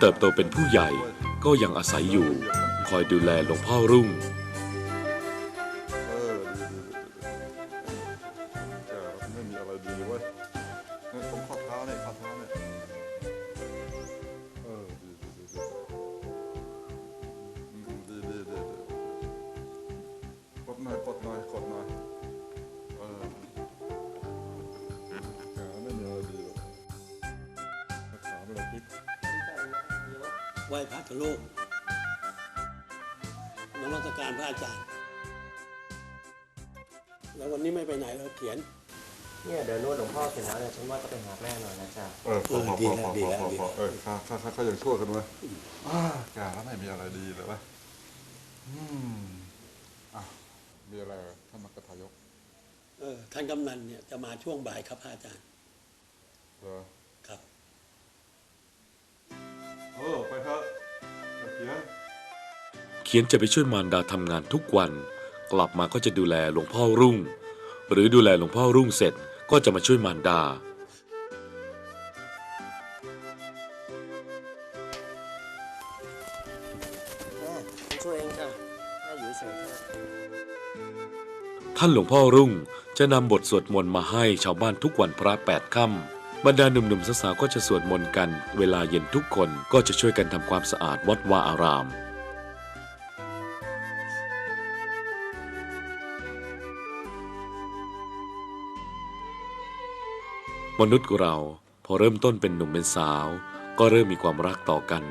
เติบโตเป็นผู้ใหญ่ก็ยังอาศัยอยู่ คอยดูแลหลวงพ่อรุ่ง อืมอะมีอะไรเหรอท่านมักกะทายกเออท่านกำนันเนี่ยจะมาช่วงบ่ายครับพระอาจารย์เหรอครับ เออไปเถอะตะเกียนเขียนจะไปช่วยมารดาทำงานทุกวัน กลับมาก็จะดูแลหลวงพ่อรุ่ง หรือดูแลหลวงพ่อรุ่งเสร็จก็จะมาช่วยมารดาานหลวงพ่อรุ่งจะนำบทสวดมนต์มาให้ชาวบ้านทุกวันพระแปดค่ำบรรดาหนุ่มๆสาวๆก็จะสวดมนต์กัน เวลาเย็นทุกคนก็จะช่วยกันทำความสะอาดวัดวาอาราม มนุษย์เราพอเริ่มต้นเป็นหนุ่มเป็นสาว ก็เริ่มมีความรักต่อกัน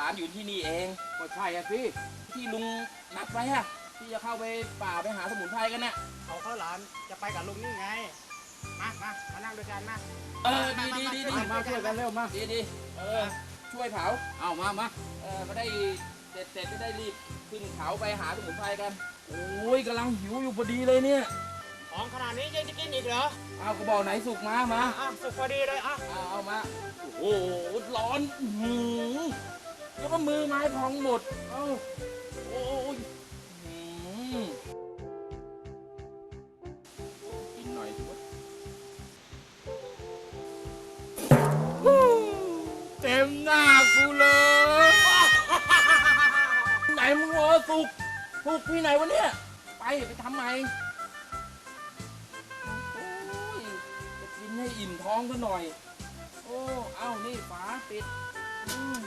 หลามอยู่ที่นี่เองก็ใช่อะสิที่ลุงนัดไว้อะที่จะเข้าไปป่าไปหาสมุนไพรกันน่ะเขาข้าวหลามจะไปกับลุงนี่ไง มามามานั่งด้วยกันมา เออดีดีดีดีมาช่วยกันเร็วมาดีดีเออช่วยเผาเอามามาเออมาได้เสร็จเสร็จจะได้รีบขึ้นเขาไปหาสมุนไพรกันโอ้ยกำลังหิวอยู่พอดีเลยเนี่ยของขนาดนี้ยังจะกินอีกเหรอเอากระบอกไหนสุกมามาอะสุกพอดีเลยอะเอาเอามาโอ้โหร้อนอื้อหือ แล้วก็มือไม้พองหมด เอ้า โอ้ยอื้อหือกินหน่อยสิวะเต็มหน้ากูเลย ไหนมึงวะสุกสุกที่ไหนวะเนี่ย ไปไปทำไมโอ้ยจะกินให้อิ่มท้องซะหน่อย โอ้ เอ้า นี่ฝาปิดอืม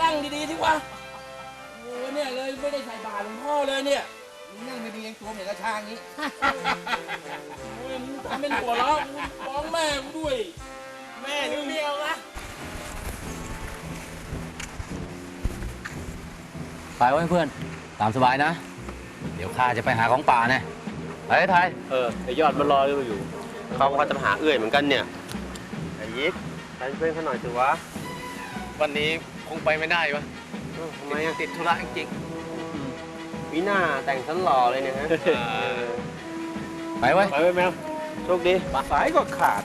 นั่งดีๆที่วะโอ้เนี่ยเลยไม่ได้ใส่บาตรหลวงพ่อเลยเนี่ยมึงนั่งดีๆยังตัวเหมือนกระชางนี้ โอ้ยมึงทำเป็นหัวเราะมึงฟ้องแม่กูด้วย แม่หรือเมียวะไปไว้เพื่อน ตามสบายนะ เดี๋ยวข้าจะไปหาของป่าแน่ไปไทย เออไอยอดมันรออยู่ เขาก็จะมาหาเอื้อยเหมือนกันเนี่ยไอ้ยิกไปเพื่อนเขาหน่อยสิวะวันนี้คงไปไม่ได้วะเออทำไมอะติดธุระจริงมีหน้าแต่งสันหล่อเลยเนี่ยฮะๆไปไว้ไปไว้แมวโชคดีสายก็ขาด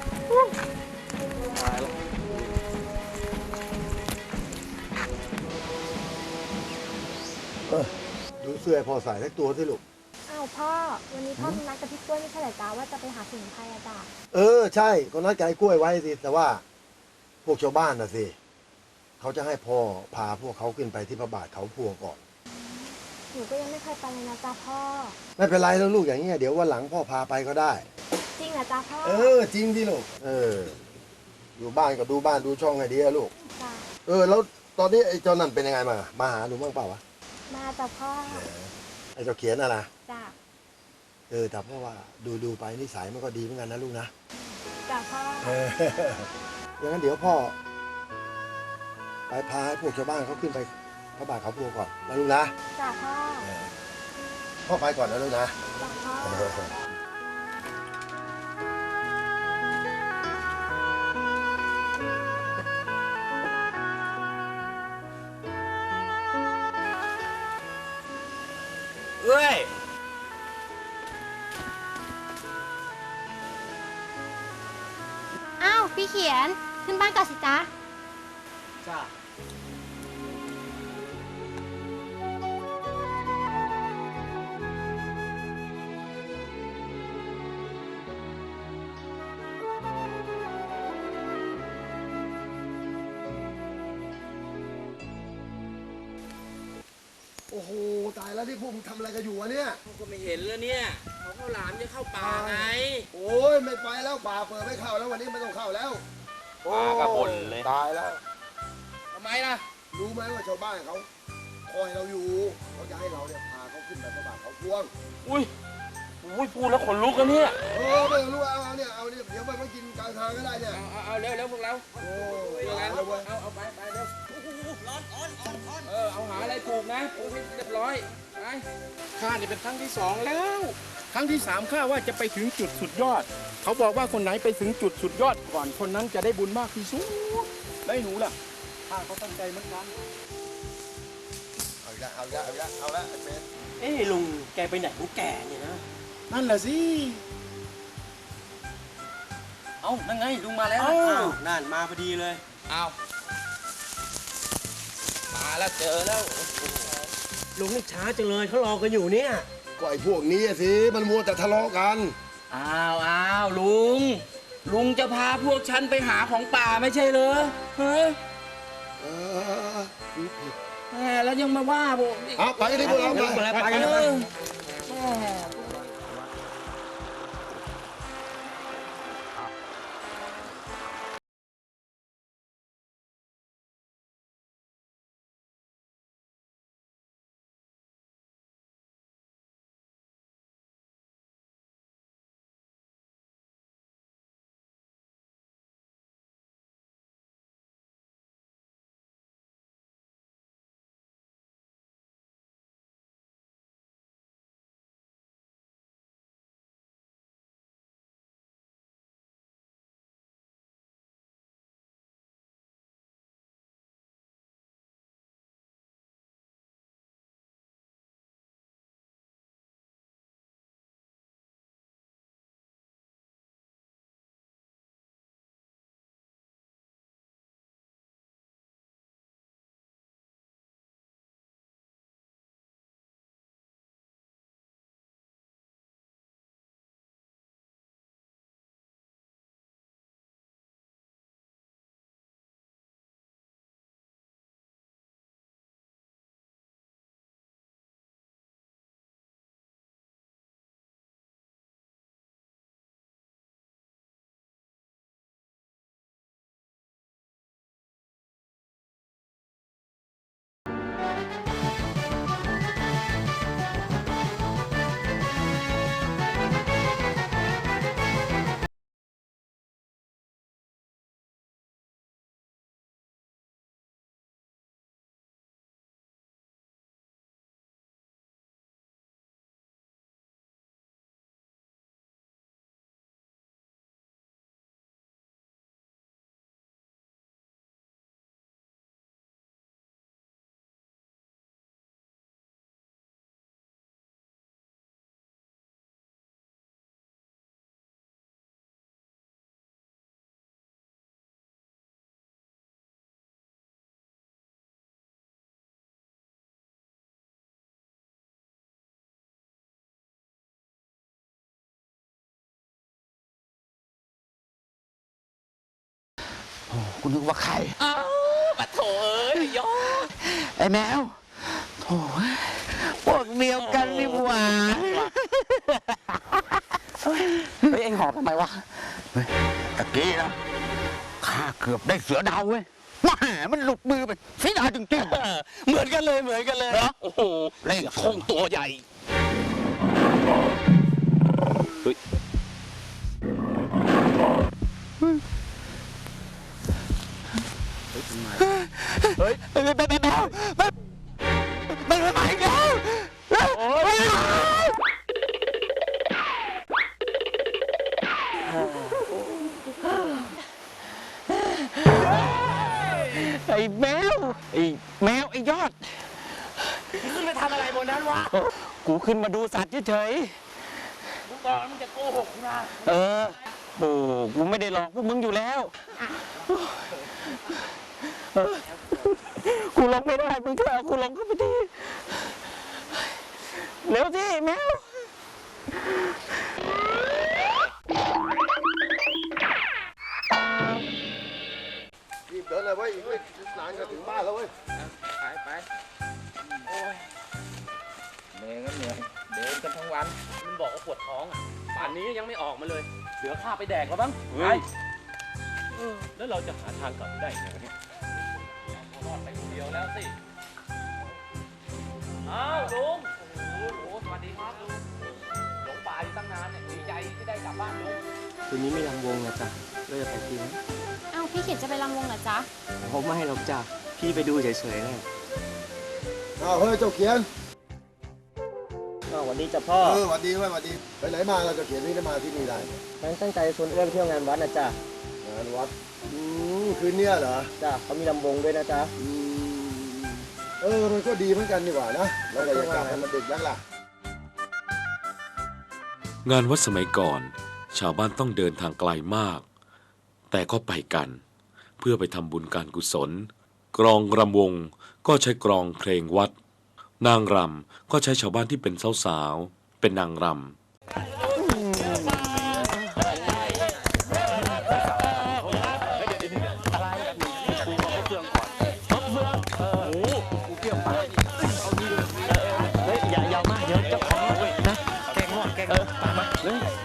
ดูเสื้อให้พ่อใส่สักตัวที่ลูกอ้าวพ่อ วันนี้พ่อมีนัดกับพี่กล้วยไม่ใช่เหรอจ๊ะว่าจะไปหาสมุนไพรอะจ้ะเออใช่ก็นัดไก่กล้วยไว้สิแต่ว่า พวกชาวบ้านน่ะสิเขาจะให้พ่อพาพวกเขาขึ้นไปที่พระบาทเขาพวงก่อน หนูก็ยังไม่เคยไปเลยนะจ๊ะพ่อ ไม่เป็นไรแล้วลูกอย่างนี้ยเดี๋ยววันหลังพ่อพาไปก็ได้ จริงเหรอจ๊ะพ่อเออ จริงที่ลูกเออ อยู่บ้านก็ดูบ้านดูช่องให้ดีอะลูก จ้ะเออ แล้วตอนนี้ไอ้เจ้านั่นเป็นยังไงมา มาหาหนูบ้างเปล่าวะมาจ้ะพ่อ ไอ้เจ้าเขียนน่ะนะจ้ะเออแต่เพราะว่าดูดูไปนิสัยมันก็ดีเหมือนกันนะลูกนะจ้ะพ่อเออ อย่างนั้นเดี๋ยวพ่อ ไปพาให้พวกชาวบ้านเขาขึ้นไปพระบาทเขาพวงก่อนนะลูกนะจ้ะพ่อเออพ่อไปก่อนนะลูกนะ จ้ะพ่อ แล้วที่พวกมึงทำอะไรกันอยู่วะเนี่ยก็ไม่เห็นแล้วเนี่ยเขาข้าวหลามจะเข้าป่าไงโอ้ยไม่ไปแล้วป่าเปิดไม่เข้าแล้ววันนี้ไม่ต้องเข้าแล้วปลากระบ่นเลย ตายแล้ว ทำไมล่ะรู้ไหมว่าชาวบ้านเขาคอยเราอยู่เขาจะให้เราเนี่ยพาเขาขึ้นไปพระบาทเขาพวง อุ้ยอุ้ยพูดแล้วขนลุกแล้วเนี่ยเออไม่รู้เอาเอาเนี่ยเอาเนี่ยเดี๋ยวไปมากินกลางทางก็ได้เนี่ย เอาเอาเอาเร็วเร็วพวกเราโอ้เร็วตายๆแล้วเว้ยเอาเอาไปไปเร็ว เออเอาหาอะไรปลูกนะปลูกให้เรียบร้อยไปข้านี่เป็นครั้งที่สองแล้ว ครั้งที่สามข้าว่าจะไปถึงจุดสุดยอด เขาบอกว่าคนไหนไปถึงจุดสุดยอดก่อนคนนั้นจะได้บุญมากที่สุดได้หนูล่ะข้าก็ตั้งใจเหมือนกันเอาอีกแล้วเอาอีกแล้วเอาอีกแล้วเอาละไอ้เป็ดเอ้ลุงแกไปไหนของแกเนี่ยนะนั่นแหละสิเอ้านั่นไงลุงมาแล้วเอ้าอ้าวนั่นมาพอดีเลยเอา มาแล้วเจอแล้วลุงนี่ช้าจังเลยเขารอกันอยู่เนี่ยก็ไอ้พวกนี้อะสิมันมัวแต่ทะเลาะกัน อ้าวอ้าวลุง ลุงจะพาพวกฉันไปหาของป่าไม่ใช่เหรอฮะเออแหมแล้วยังมาว่าผมอีกเอาไปกันดิพวกเราไป ไปไปเอกันอไป แหม กูนึกว่าใครอ้าวปะโถเอ้ยยอดไอ้แมวโถ่พวกเดียวกันนี่หว่าเฮ้ยเอ็งหอบทำไมวะเฮ้ยตะกี้นะข้าเกือบได้เสือดาวเว้ยแหมมันหลุดมือไปเสียดายจริงๆ เหมือนกันเลยเหมือนกันเลยเหรอโอ้โหเล่น คงตัวใหญ่เฮ้ย ไม่ไม่ไม่ไม่ไม่ไม่ไม่ไม่แล้วโอ้ยไอ้แมวไอ้แมวไอ้ยอดขึ้นไปทำอะไรบนนั้นวะกูขึ้นมาดูสัตว์เฉยมึงบอกมึงจะโกหกนะๆเออโอ้กูไม่ได้หลอกพวกมึงอยู่แล้วเออ กูลงไม่ได้มึงช่วยเอากูลงเข้าไปทีเร็วสิแมวรีบเดินเลยเว้ยอีกไม่นานก็ถึงบ้านแล้วเว้ยไปไปโอ้ยเหนื่อยก็เหนื่อยเดินกันทั้งวัน มันบอกว่าปวดท้องอะป่านนี้ยังไม่ออกมาเลยเหลือข้าไปแดกแล้วบ้างเฮ้ยเออแล้วเราจะหาทางกลับได้ไงวะเนี่ย แล้วสิ อ้าวลุง โอ้โหสวัสดีครับลุงหลงป่าอยู่ตั้งนานเนี่ยดีใจที่ได้กลับบ้านลุง คืนนี้ไม่ยังวงนะจ๊ะเราจะไปทีไหมเอ้าพี่เขียนจะไปรำวงเหรอจ๊ะ ผมไม่ให้หรอกจ้ะพี่ไปดูเฉยๆนะอ้าวเฮ้ยเจ้าเขียนก็วันนี้จะพ่อเออหวัดดีเว้ยหวัดดี ไปไหนมาเราเจ้าเขียนนี่ได้มาที่นี่ได้ฉันตั้งใจชวนเอื้อนเที่ยวงานวัดนะจ๊ะงานวัดอืมคืนเนี้ยเหรอ จ้ะเขามีลำวงด้วยนะจ๊ะอืม เออมันก็ดีเหมือนกันนี่หว่านะเราก็อยากกลับให้มันดึกยังล่ะ งานวัดสมัยก่อน ชาวบ้านต้องเดินทางไกลมาก แต่ก็ไปกัน เพื่อไปทำบุญการกุศล กรองรำวงก็ใช้กรองเพลงวัด นางรำก็ใช้ชาวบ้านที่เป็นสาวๆเป็นนางรำ 네.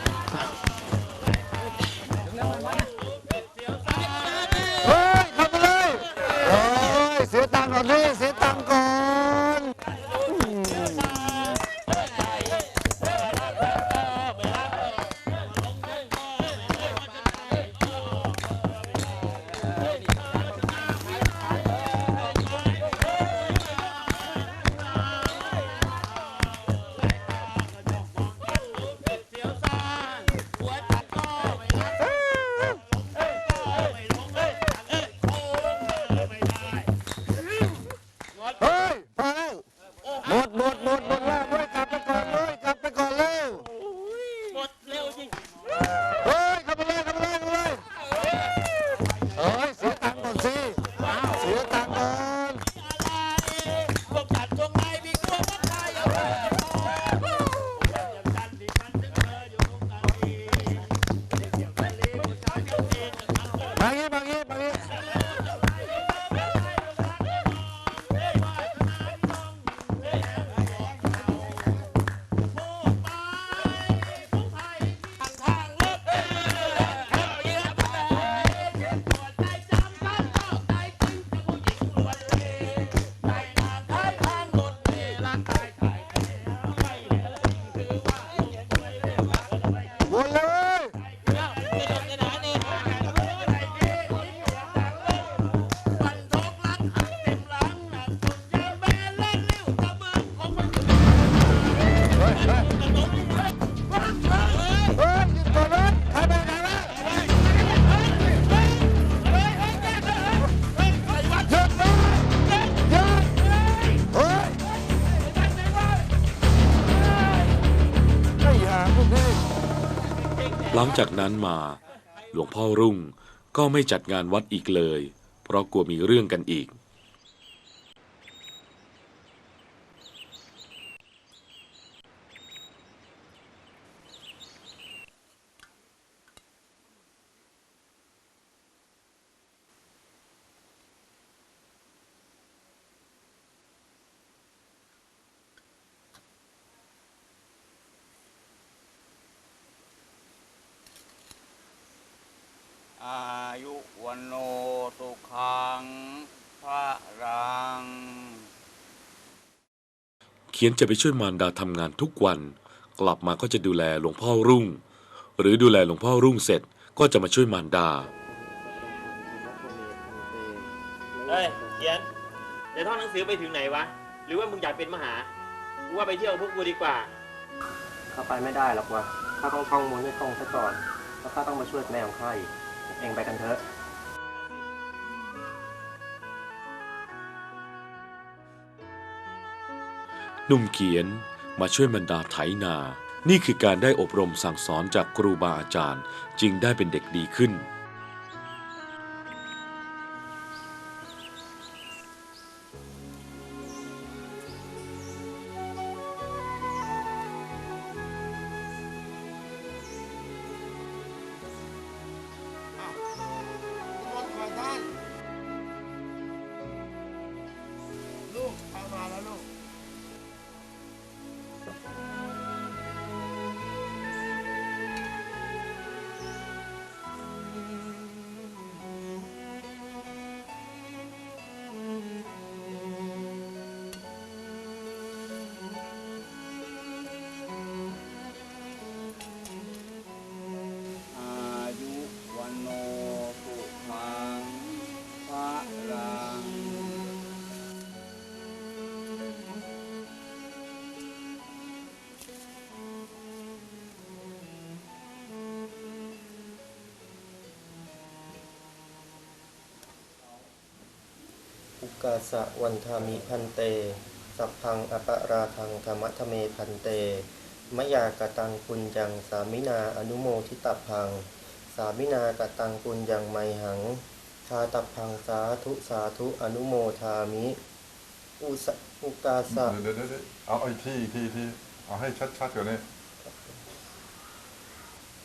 ลังจากนั้นมา หลวงพ่อรุ่งก็ไม่จัดงานวัดอีกเลย เพราะกลัวมีเรื่องกันอีก อายุวันโนสุขังพระรัง เขียนจะไปช่วยมารดาทำงานทุกวัน กลับมาก็จะดูแลหลวงพ่อรุ่ง หรือดูแลหลวงพ่อรุ่งเสร็จก็จะมาช่วยมารดา เฮ้ยเขียนในท่องหนังสือไปถึงไหนวะ หรือว่ามึงอยากเป็นมหากูว่าไปเที่ยวพวกกูดีกว่า เข้าไปไม่ได้หรอกวะข้าต้องท่องมนต์ให้คล่องซะก่อน แล้วข้าต้องมาช่วยแม่ของข้าอีก เองไปกันเถอะ หนุ่มเขียนมาช่วยบรรดาไถนา นี่คือการได้อบรมสั่งสอนจากครูบาอาจารย์ จึงได้เป็นเด็กดีขึ้น อุกาสะวันธามิพันเต สัพพังอปราทังธรรมทเมพันเต มยากตังปุญญังสามินาอนุโมทิตพัง สามินากตังปุญญังไมหังทาตพังสาธุสาธุอนุโมทามิ อุสอุกาสะเดี๋ยวเดี๋ยวเดี๋ยวเอาไอ้ที่ที่ที่เอาให้ชัดๆกว่านี้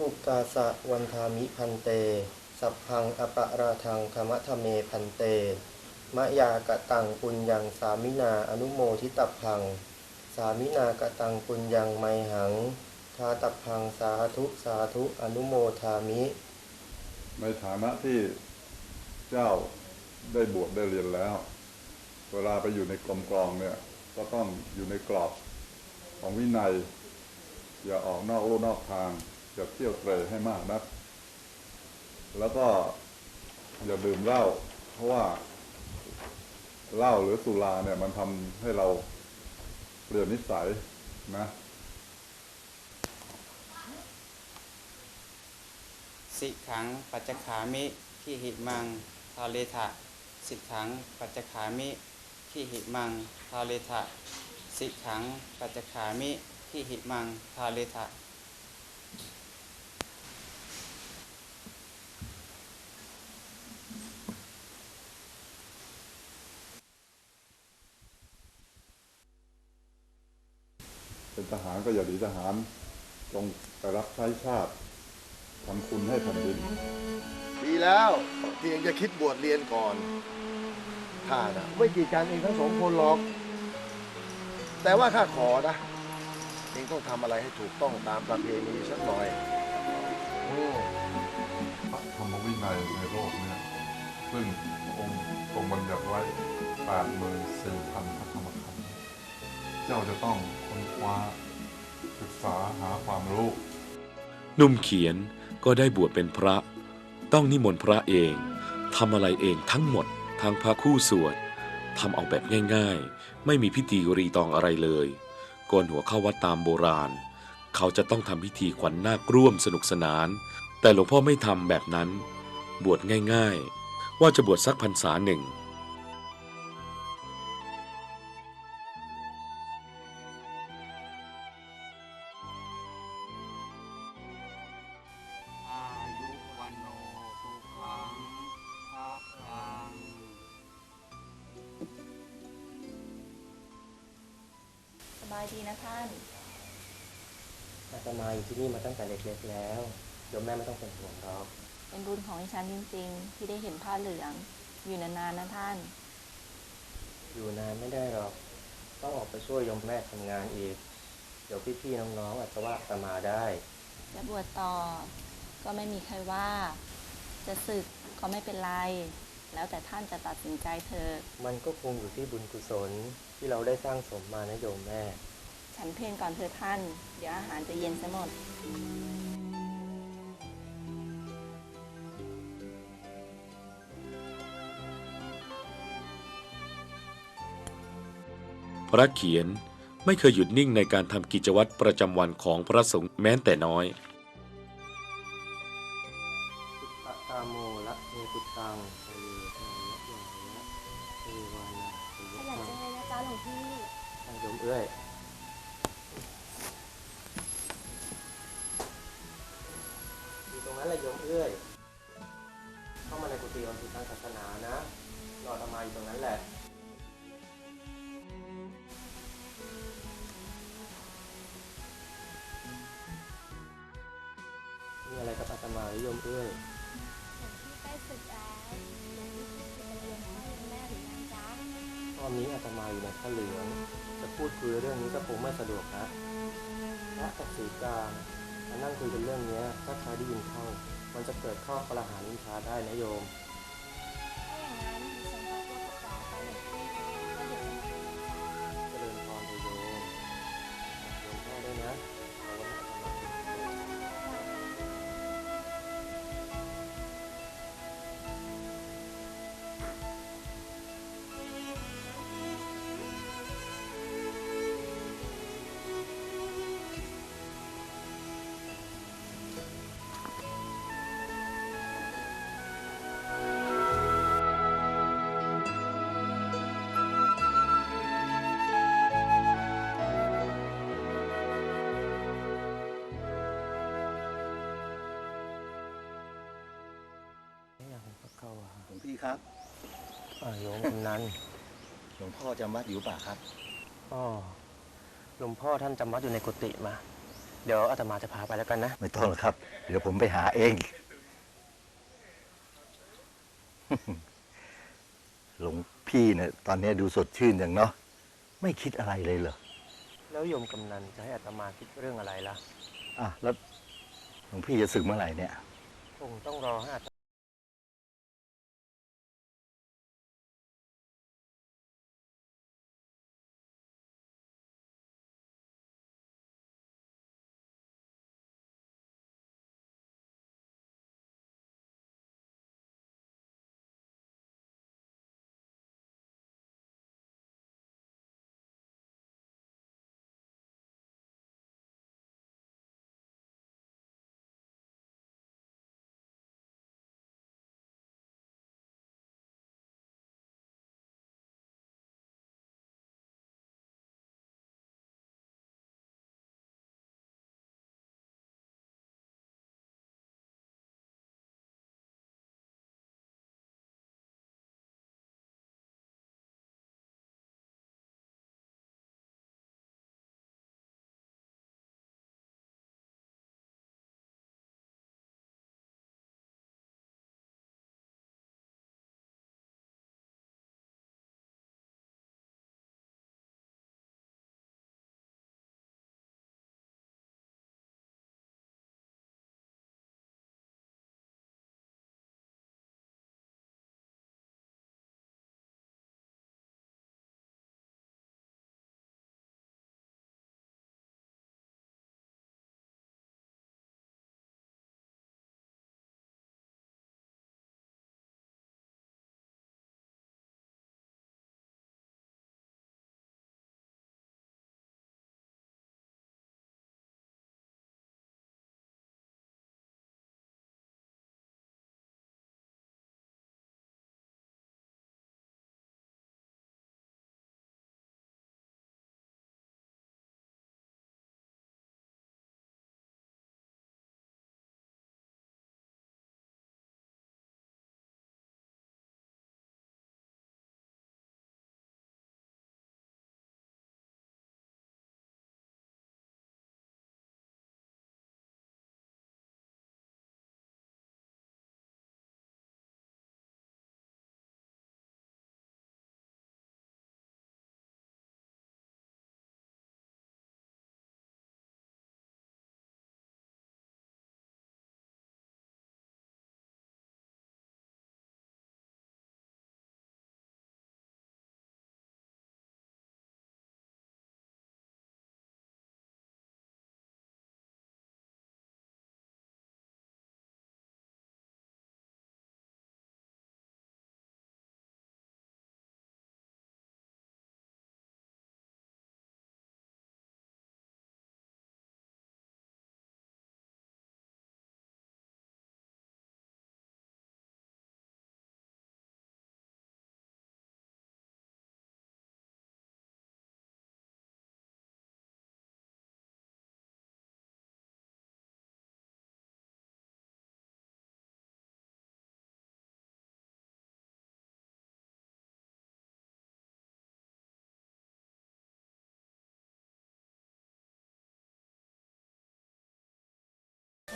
อุกาสะวันธามิพันเต สัพพังอปราทังธรรมทเมพันเต มะยากะตังปุญญังสามินาอนุโมทิตพัง สามินากะตังปุญญังไมหังทาตพังสาธุสาธุอนุโมทามิ ในฐานะที่เจ้าได้บวชได้เรียนแล้ว เวลาไปอยู่ในกรมกรองเนี่ย ก็ต้องอยู่ในกรอบของวินัย อย่าออกนอกลู่นอกทาง อย่าเที่ยวเตรให้มากนักแล้วก็อย่าดื่มเหล้าเพราะว่า เหล้าหรือสุราเนี่ย มันทำให้เราเปลี่ยนนิสัยนะ สิขังปัจจขามิขีหิมังทาเลทะสิขังปัจจขามิขีหิมังทาเลทะสิขังปัจจขามิขีหิมังทาเลทะ ทหารก็อย่าหนีทหารจงไปรับใช้ชาติทำคุณให้แผ่นดิน ดีแล้วที่ยังจะคิดบวชเรียนก่อนข้านะไม่กีดกันเองทั้งสองคนหรอก แต่ว่าข้าขอนะ เองต้องทำอะไรให้ถูกต้องตามประเพณีสักหน่อยอืมธรรมวินัยในโลกเนี่ย ซึ่งพระองค์ทรงบัญญัติไว้แปดหมื่นสี่พันพระธรรมขันธ์เจ้าจะต้องค้น คว้าศึกษาหาความรู้หนุ่มเขียนก็ได้บวชเป็นพระ ต้องนิมนต์พระเองทำอะไรเองทั้งหมดทั้งพระคู่สวดทำเอาแบบง่ายๆ ไม่มีพิธีรีตองอะไรเลยโกนหัวเข้าวัดตามโบราณ เขาจะต้องทำพิธีขวัญนาคร่วมสนุกสนาน แต่หลวงพ่อไม่ทำแบบนั้น บวชง่ายๆ ว่าจะบวชสักพรรษาหนึ่ง เป็นห่วงหรอกเป็นบุญของดิฉันจริง ๆ ที่ได้เห็นผ้าเหลือง อยู่นานๆนะท่าน อยู่นานไม่ได้หรอก ต้องออกไปช่วยโยมแม่ทำงานอีก เดี๋ยวพี่ๆน้องๆอาจจะว่าอาตมาได้จะบวชต่อ ก็ไม่มีใครว่า จะศึกก็ไม่เป็นไร แล้วแต่ท่านจะตัดสินใจเถอะมันก็คงอยู่ที่บุญกุศลที่เราได้สร้างสมมานะโยมแม่ ฉันเพลงก่อนเถอะท่าน เดี๋ยวอาหารจะเย็นซะหมด พระเขียนไม่เคยหยุดนิ่งในการทำกิจวัตรประจำวันของพระสงฆ์แม้แต่น้อยตาโมละเทตุตังเทวายะเทวานาเทขยันจังเลยนะจ๊ะหลวงพี่ทานโยมเอ้ยอยู่ตรงนั้นแหละโยมเอ้ยเข้ามาในกุฏิวันพุธทางศาสนานะ เอ้ยหลวงพี่ใกล้ศึกแล้วหลวงพี่คิดจะเรียนพ่อเรียนแม่หรือยังจ๊ะตอนนี้อาตมาอยู่ในพระเหลือง จะพูดคุยเรื่องนี้ก็คงไม่สะดวกนะพระกับสีกามานั่งคุยกันเรื่องเนี้ยถ้าใครได้ยินเข้า มันจะเกิดข้อกระหานินทาได้นะโยม ครับอ่าโยมกำนันหลวงพ่อจำวัดอยู่ป่ะครับ อ๋อหลวงพ่อท่านจำวัดอยู่ในกุฏิมา เดี๋ยวอาตมาจะพาไปแล้วกันนะ ไม่ต้องหรอกครับ เดี๋ยวผมไปหาเอง หลวงพี่เนี่ยตอนนี้ดูสดชื่นอย่างเนาะไม่คิดอะไรเลยเหรอแล้วโยมกำนันจะให้อาตมาคิดเรื่องอะไรล่ะ อะแล้วหลวงพี่จะสึกเมื่อไหร่เนี่ย คงต้องรอให้อาต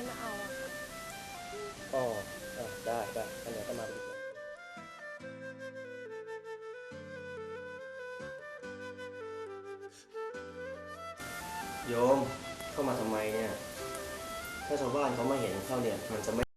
ให้มาเอาอะค่ะอ๋ออะได้ได้อันไหนก็มาไปดีกว่าโยมเข้ามาทำไมเนี่ย ถ้าชาวบ้านเขามาเห็นเข้าเนี่ยมันจะไม่